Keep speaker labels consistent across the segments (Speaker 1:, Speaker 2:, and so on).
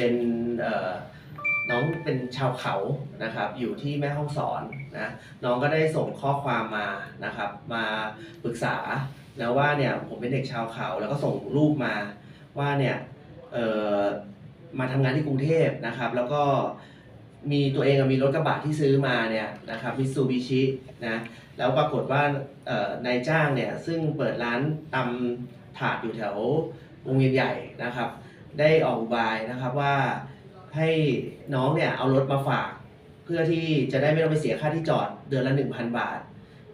Speaker 1: เป็นเอ่อน้องเป็นชาวเขานะครับอยู่ที่แม่ห้องสอนนะน้องก็ได้ส่งข้อความมานะครับ มาปรึกษาแล้วว่าเนี่ยผมเป็นเด็กชาวเขาแล้วก็ส่งรูปมาว่าเนี่ยเอ่อมาทำงานที่กรุงเทพนะครับ แล้วก็มีตัวเองมีรถกระบะที่ซื้อมาเนี่ยนะครับมิตซูบิชินะแล้วปรากฏว่านายจ้างเนี่ยซึ่งเปิดร้านตำถาดอยู่แถววงเวียนใหญ่นะครับ ได้ออกอุบายนะครับว่าให้น้องเนี่ยเอารถมาฝาก เพื่อที่จะได้ไม่ต้องไปเสียค่าที่จอดเดือนละ 1,000 บาท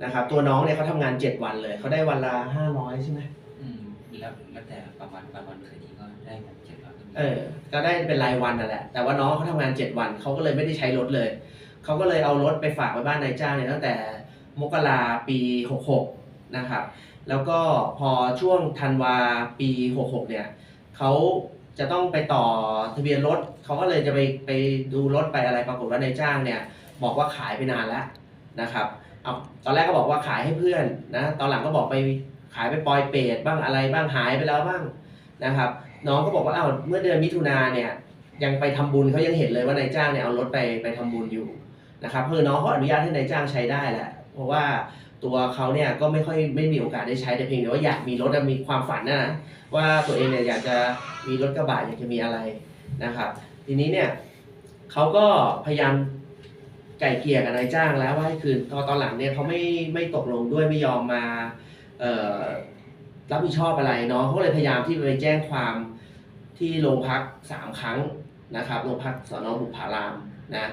Speaker 1: นะครับตัวน้องเนี่ยเขาทำงาน 7 วันเลยเขาได้วันละ500 ใช่ไหม
Speaker 2: อืมแล้วแล้วแต่ประมาณบางวันเคยดีก็ได้หกเจ็ดร้อยก็มี
Speaker 1: เออ ก็ได้เป็นรายวันนั่นแหละ แต่ว่าน้องเขาทำงาน 7 วันเขาก็เลยไม่ได้ใช้รถเลยเขาก็เลยเอารถไปฝากไว้บ้านนายจ้างเนี่ยตั้งแต่มกราปี 66 นะครับ แล้วก็พอช่วงธันวาปี 66 เนี่ยเขา จะต้องไปต่อทะเบียนรถเขาก็เลยจะไปไปดูรถไปอะไรปรากฏว่านายจ้างเนี่ยบอกว่าขายไปนานแล้วนะครับเอาตอนแรกก็บอกว่าขายให้เพื่อนนะตอนหลังก็บอกไปขายไปปลอยเปรตบ้างอะไรบ้างหายไปแล้วบ้างนะครับ น้องก็บอกว่าอ้าวเมื่อเดือนมิถุนาเนี่ยยังไปทำบุญเขายังเห็นเลยว่านายจ้างเนี่ยเอารถไปไปทำบุญอยู่นะครับคือน้องเขาอนุญาตให้นายจ้างใช้ได้แหละเพราะว่า ตัวเขาเนี่ยก็ไม่ค่อยไม่มีโอกาสได้ใช้แต่เพียงแต่ว่าอยากมีรถมีความฝันนะนะว่าตัวเองเนี่ยอยากจะมีรถกระบะอยากจะมีอะไรนะครับ ทีนี้เนี่ยเขาก็พยายามไก่เกลี่ยกับนายจ้างแล้วว่าให้คืนตอนตอนหลังเนี่ยเขาไม่ไม่ตกลงด้วยไม่ยอมมารับผิดชอบอะไรเน้องเขาเลยพยายามที่ไปแจ้งความที่โรงพักสามครั้งนะครับโรงพักสอนอบุพารามนะ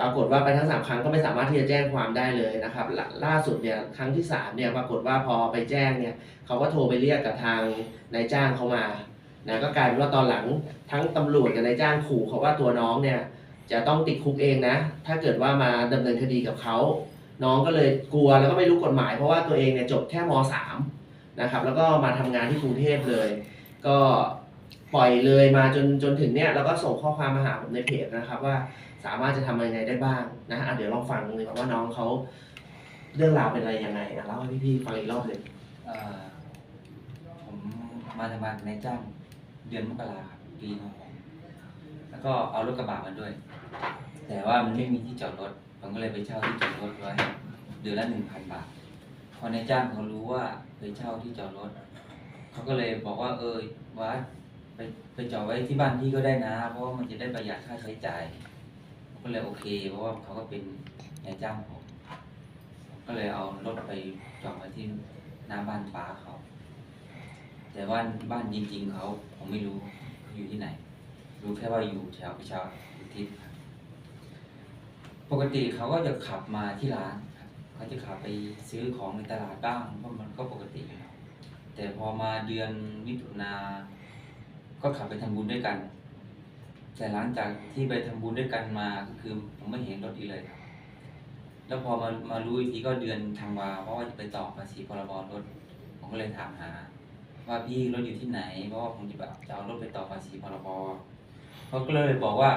Speaker 1: ปรากฏว่าไปทั้งสามครั้งก็ไม่สามารถที่จะแจ้งความได้เลยนะครับล่าล่าสุดเนี่ยครั้งที่สามเนี่ยปรากฏว่าพอไปแจ้งเนี่ยเขาก็โทรไปเรียกกับทางนายจ้างเขามานะก็กลายเป็นว่าตอนหลังทั้งตำรวจกับนายจ้างขู่เขาว่าตัวน้องเนี่ยจะต้องติดคุกเองนะ ถ้าเกิดว่ามาดำเนินคดีกับเขา น้องก็เลยกลัวแล้วก็ไม่รู้กฎหมาย เพราะว่าตัวเองเนี่ยจบแค่ม .3 นะครับแล้วก็มาทำงานที่กรุงเทพเลย ก็ ปล่อยเลยมาจนจนถึงเนี่ยเราก็ส่งข้อความมาหาผมในเพจนะครับว่าสามารถจะทำยังไงได้บ้างนะอะเดี๋ยวลองฟังเลยว่าน้องเขาเรื่องราวเป็นอะไรยังไงนะเล่าให้พี่ๆฟังอีกรอบหนึ่ง
Speaker 2: เอ่อผมมาทำงานในจ้างเดือนมกราครับปีหกหกแล้วก็เอารถกระบะมาด้วย แต่ว่ามันไม่มีที่จอดรถ ผมก็เลยไปเช่าที่จอดรถไว้เดือนละหนึ่งพันบาท พอในจ้างเขารู้ว่าไปเช่าที่จอดรถ เขาก็เลยบอกว่าเออวัด ไปไปจอดไว้ที่บ้านพี่ก็ได้นะ เพราะว่ามันจะได้ประหยัดค่าใช้จ่ายผมก็เลยโอเค เพราะว่าเขาก็เป็นนายจ้างผมผมก็เลยเอารถไปจอดไว้ที่หน้าบ้านป้าเขา แต่ว่าบ้านจริง ๆเขาผมไม่รู้อยู่ที่ไหน รู้แค่ว่าอยู่แถวพิชาอุทิศปกติเขาก็จะขับมาที่ร้านเขาจะขับไปซื้อของในตลาดบ้างเพราะมันก็ปกติอยู่แล้วแต่พอมาเดือนมิถุนา ก็ขับไปทำบุญด้วยกัน แต่หลังจากที่ไปทำบุญด้วยกันมาก็คือผมไม่เห็นรถอีกเลยครับแล้วพอมามารู้อีกทีก็เดือนธันวาเพราะว่าจะไปต่อภาษีพรบรถ ผมก็เลยถามหา ว่าพี่รถอยู่ที่ไหน เพราะว่าผมจะแบบจะเอารถไปต่อภาษีพรบเขาก็เลยบอกว่า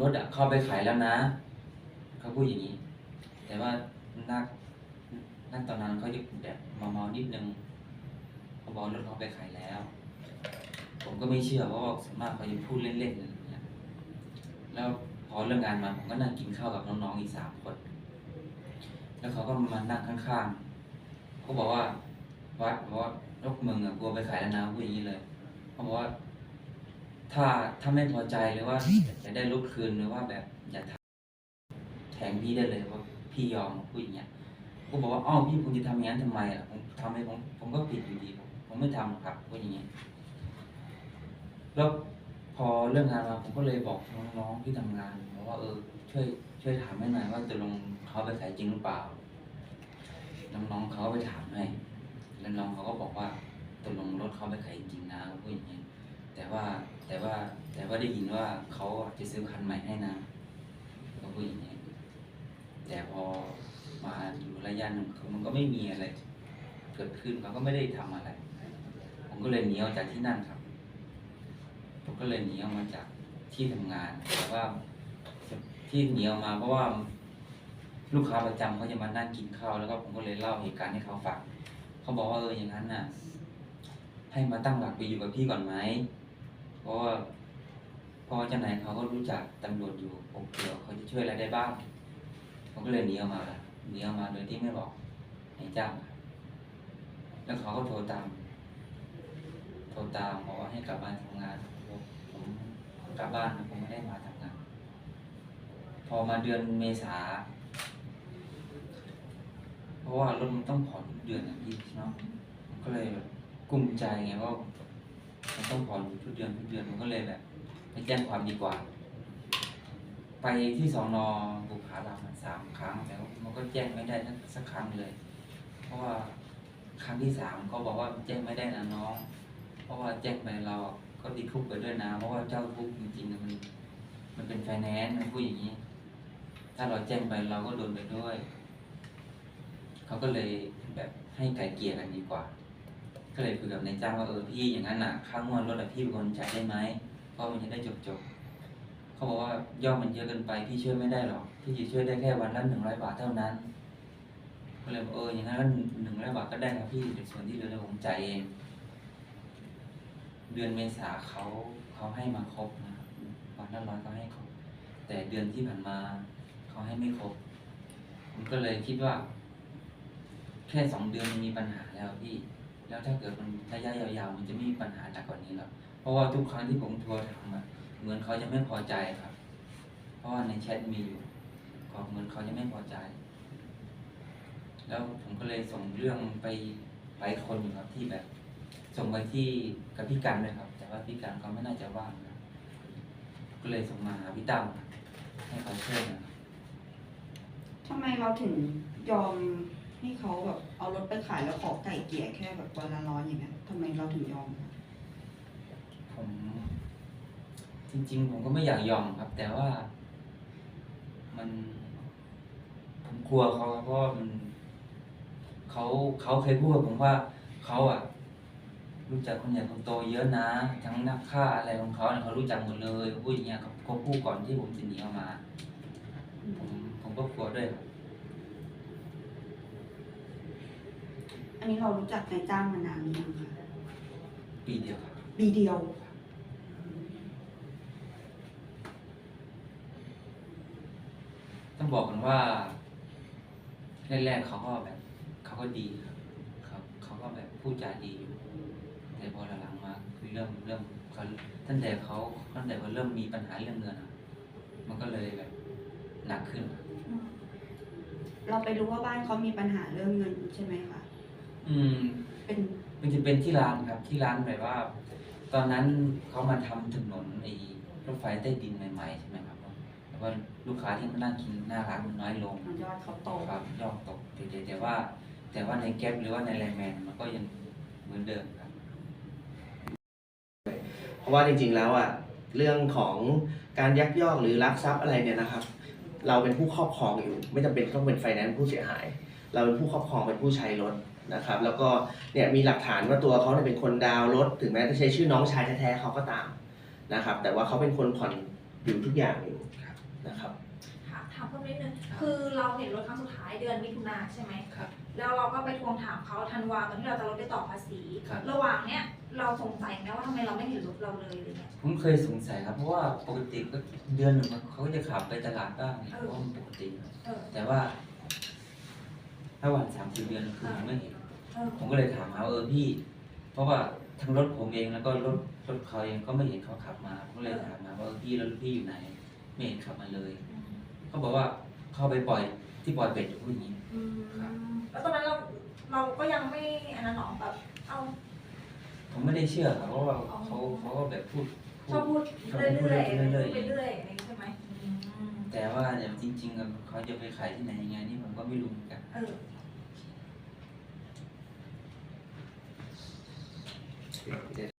Speaker 2: รถอะเข้าไปขายแล้วนะเขาพูดอย่างนี้ แต่ว่านักนักตอนนั้นเขาจะแบบเมาๆนิดนึงเขาบอกรถเขาไปขายแล้ว ผมก็ไม่เชื่อเพราะว่าส่วนมากเขาจะพูดเล่นๆอะไรอย่างเงี้ยแล้วพอเรื่องงานมาผมก็นั่งกินข้าวกับน้องๆอีกสามคน แล้วเขาก็มานั่งข้างๆเขาบอกว่า วัดบอกว่ารถมึงอะกลัวไปขายแล้วนะพูดอย่างนี้เลยเขาบอกว่า ถ้าถ้าไม่พอใจหรือว่าจะได้รถคืนหรือว่าแบบอย่าทำแทงพี่ได้เลยว่าพี่ยอมพูดอย่างเงี้ยผมบอกว่าอ้าวพี่คุณจะทำอย่างนั้นทำไมอะผมทำให้ผมผมก็ผิดอยู่ดีผมผมไม่ทำหรอกครับพูดอย่างเงี้ย แล้วพอเรื่องงานมาผมก็เลยบอกน้องๆที่ทำงานบอกว่าเออช่วยช่วยถามให้หน่อยว่าจะลงเขาไปขายจริงหรือเปล่า น้องๆเขาก็ไปถามให้ แล้วน้องเขาก็บอกว่าตกลงรถเขาไปขายจริงนะเขาพูดอย่างนี้แต่ว่าแต่ว่าแต่ว่าได้ยินว่าเขาจะซื้อคันใหม่ให้นะเขาพูดอย่างนี้แต่พอมาอยู่ระยะหนึ่งมันก็ไม่มีอะไร เกิดขึ้นเขาก็ไม่ได้ทำอะไร ผมก็เลยหนีออกจากที่นั่นครับ ผมก็เลยหนีออกมาจากที่ทำงานแต่ว่าที่หนีออกมาเพราะว่า ลูกค้าประจำเขาจะมานั่งกินข้าวแล้วก็ผมก็เลยเล่าเหตุการณ์ให้เขาฟังเขาบอกว่าเอออย่างนั้นน่ะ ให้มาตั้งหลักไปอยู่กับพี่ก่อนไหมเพราะว่าเพราะว่าเจ้านายเขาก็รู้จักตำรวจอยู่ผมเผื่อเขาจะช่วยอะไรได้บ้างผมก็เลยหนีออกมาละหนีออกมาโดยที่ไม่บอกนายจ้างแล้วเขาก็โทรตามโทรตามบอกว่าให้กลับมาทำงาน กลับบ้านผมไม่ได้มาทำงาน พอมาเดือนเมษา เพราะว่ารถมันต้องผ่อนทุกเดือนนะพี่เนาะก็เลยแบบกุ้มใจไงว่ามันต้องผ่อนทุกเดือนทุกเดือนมันก็เลยแบบไปแจ้งความดีกว่า ไปที่สอนอบุพารามันสามครั้งแต่ว่ามันก็แจ้งไม่ได้สักครั้งเลย เพราะว่าครั้งที่สามเขาบอกว่าแจ้งไม่ได้นะน้อง เพราะว่าแจ้งไปเรา ก็ติดคุกไปด้วยนะ เพราะว่าเจ้าทุกจริงๆนะมันมันเป็นไฟแนนซ์มันพูดอย่างนี้ ถ้าเราแจ้งไปเราก็โดนไปด้วย เขาก็เลยแบบให้ไก่เกลี่ยกันดีกว่า ก็เลยคุยกับนายจ้างว่าเออพี่อย่างนั้นน่ะค่างวดรถอะพี่เป็นคนจ่ายได้ไหมเพราะมันจะได้จบจบๆเขาบอกว่ายอดมันเยอะเกินไปพี่ช่วยไม่ได้หรอกพี่จะช่วยได้แค่วันละหนึ่งร้อยบาทเท่านั้นก็เลยบอกเอออย่างนั้นหนึ่งร้อยบาทก็ได้ครับพี่ส่วนที่เหลือเดี๋ยวผมจ่ายเอง เดือนเมษาเขาเขาให้มาครบนะครับวันละร้อยก็ให้ครบ แต่เดือนที่ผ่านมาเขาให้ไม่ครบ ผมก็เลยคิดว่า แค่สองเดือนมันมีปัญหาแล้วพี่ แล้วถ้าเกิดมันระยะยาวๆมันจะไม่มีปัญหาหนักกว่านี้หรอกเพราะว่าทุกครั้งที่ผมโทรถามอะเหมือนเขาจะไม่พอใจครับ เพราะว่าในแชทมีอยู่ก็เหมือนเขาจะไม่พอใจ แล้วผมก็เลยส่งเรื่องไปหลายคนอยู่ครับที่แบบ ส่งไปที่กับพี่กันเลยครับ แต่ว่าพี่กันเขาไม่น่าจะว่างครับก็เลยส่งมาหาพี่ตั้มให้เขาช่วยนะครับ
Speaker 3: ทำไมเราถึงยอมให้เขาแบบเอารถไปขายแล้วขอไก่เกลี่ยแค่แบบวันละร้อยอย่างเงี้ยทำไมเราถึงยอมคะ
Speaker 2: ผม จริง ๆ ผมก็ไม่อยากยอมครับ แต่ว่า มันผมกลัวเขาครับเพราะว่ามันเขาเขาเคยพูดกับผมว่าเขาอะ รู้จักคนใหญ่คนโตเยอะนะ ทั้งนักฆ่าอะไรของเขาเนี่ยเขารู้จักหมดเลยเขาพูดอย่างเงี้ยครับเขาพูดก่อนที่ผมจะหนีออกมา ผมผมก็กลัวด้วยครับ
Speaker 3: อันนี้เรารู้จักนายจ้างมานานหรือยังคะ
Speaker 2: ปีเดียวครับ
Speaker 3: ปีเดียว
Speaker 2: ต้องบอกกันว่าแรกๆเขาก็แบบ เขาก็ดีครับเขาเขาก็แบบพูดจาดีอยู่ แต่พอหลังๆมาคือเริ่มเริ่มเขาตั้งแต่เขาตั้งแต่เขาเริ่มมีปัญหาเรื่องเงินอะมันก็เลยแบบหนักขึ้น
Speaker 3: เราไปรู้ว่าบ้านเขามีปัญหาเรื่องเงินใช่ไหมคะ
Speaker 2: อืม
Speaker 3: เป็น
Speaker 2: มันจะเป็นที่ร้านครับ ที่ร้านแบบว่า ตอนนั้นเขามาทำถนนไอ้รถไฟใต้ดินใหม่ๆใช่ไหมครับแต่ว่าลูกค้าที่มานั่งกินหน้าร้านมันน้อยลง
Speaker 3: ยอดเขาโต
Speaker 2: ครับยอดตกแต่แต่แต่ว่า แต่ว่าในแก๊ปหรือว่าในไลน์แมนมันก็ยังเหมือนเดิมค รับ
Speaker 1: เพราะว่าจริงๆแล้วอะเรื่องของการยักยอกหรือลักทรัพย์อะไรเนี่ยนะครับ เราเป็นผู้ครอบครองอยู่ ไม่จำเป็นต้องเป็นไฟแนนซ์ผู้เสียหาย เราเป็นผู้ครอบครองเป็นผู้ใช้รถนะครับ แล้วก็เนี่ยมีหลักฐานว่าตัวเขาเนี่ยเป็นคนดาวน์รถ ถึงแม้จะใช้ชื่อน้องชายแท้ๆเขาก็ตามนะครับ แต่ว่าเขาเป็นคนผ่อนอยู่ทุกอย่างอยู่นะครับ
Speaker 4: ค่ะถามเพิ่มนิดนึงคือเราเห็นรถครั้งสุดท้ายเดือนมิถุนาใช่ไหม
Speaker 2: ครับ
Speaker 4: แล้วเราก็ไปทวงถามเขาธันวาตอนที่เราจะรถไปต่อภาษี
Speaker 2: ครับ
Speaker 4: ระหว่างเนี้ยเราสงสัยไหมว่าทำไมเราไม่เห็นรถเราเลยอะไรเงี้ย
Speaker 2: ผมเคยสงสัยครับ เพราะว่าปกติก็เดือนหนึ่งเขาก็จะขับไปตลาดบ้างเพราะว่ามันปกติครับ
Speaker 4: เออ
Speaker 2: แต่ว่าระหว่างสามสี่เดือนคือผมไม่เห็น
Speaker 4: เออ
Speaker 2: ผมก็เลยถามหาว่าเออพี่ เพราะว่าทั้งรถผมเองแล้วก็รถรถเขาเองก็ไม่เห็นเขาขับมาผมก็เลยถามมาว่าเออพี่แล้วรถพี่อยู่ไหน ไม่เห็นขับมาเลย เขาบอกว่าเข้าไปปล่อย ที่บอยเบรกอยู่ผู้หญิง
Speaker 4: อืม
Speaker 2: ครับ
Speaker 4: แล้วตอนนั้นเราเราก็ยังไม่อันนั้นหรอแบบเอา
Speaker 2: ผมไม่ได้เชื่อครับเพราะว่าเขาเขาก็แบบพูด
Speaker 4: ชอบพูดเรื่อยๆ
Speaker 2: เรื่อย
Speaker 4: ไปเรื่อยๆอะไอยใช่ไหม
Speaker 2: แต่ว่าเนี่ยจริงๆเขาจะไปขายที่ไหนยังไงนี่ผมก็ไม่รู้เหมือนกัน
Speaker 4: เออ